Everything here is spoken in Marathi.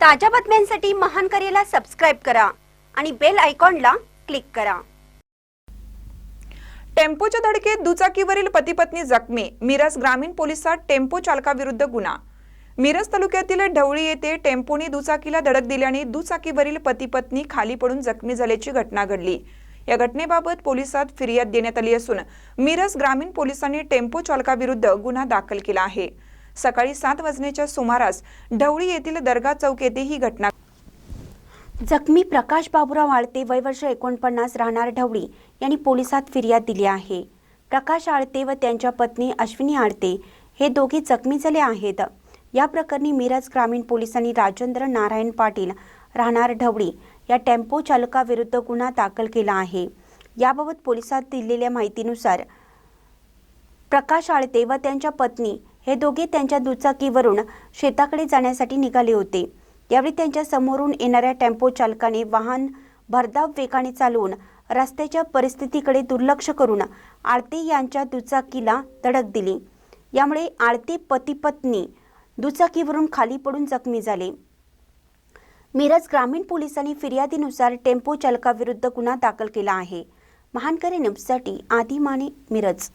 ताज्या बातम्यांसाठी महान करेला सबस्क्राईब करा आणि बेल आयकॉनला क्लिक करा. टेम्पोच्या धडकेत दुचाकीवरील पती पत्नी जखमी. मिरज ग्रामीण पोलिसात टेम्पो चालकाविरुद्ध गुन्हा. मिरज तालुक्यातील ढवळी येथे टेम्पोने दुचाकीला धडक दिल्याने दुचाकीवरील पती पत्नी खाली पडून जखमी झाल्याची घटना घडली. या घटनेबाबत पोलिसात फिर्याद देण्यात आली असून मिरज ग्रामीण पोलिसांनी टेम्पो चालकाविरुद्ध गुन्हा दाखल केला आहे. सकाळी सात वाजण्याच्या सुमारास ढवळी येथील दर्गा चौक येथे ही घटना जखमी प्रकाश बाबुराव आळते वय वर्ष एकोणपन्नास राहणार ढवळी यांनी पोलिसात फिर्याद दिली आहे. प्रकाश आळते व त्यांच्या पत्नी अश्विनी आळते हे दोघे जखमी झाले आहेत. या प्रकरणी मिरज ग्रामीण पोलिसांनी राजेंद्र नारायण पाटील राहणार ढवळी या टेम्पो चालकाविरुद्ध गुन्हा दाखल केला आहे. याबाबत पोलिसात दिलेल्या माहितीनुसार प्रकाश आळते व त्यांच्या पत्नी हे दोघे त्यांच्या दुचाकीवरून शेताकडे जाण्यासाठी निघाले होते. यावेळी त्यांच्या समोरून येणाऱ्या टेम्पो चालकाने वाहन भरधाव वेगाने चालवून रस्त्याच्या परिस्थितीकडे दुर्लक्ष करून आळते यांच्या दुचाकीला धडक दिली. यामुळे आळते पती पत्नी दुचाकीवरून खाली पडून जखमी झाले. मिरज ग्रामीण पोलिसांनी फिर्यादीनुसार टेम्पो चालकाविरुद्ध गुन्हा दाखल केला आहे. महानकरी न्यूजसाठी आदी माने मिरज.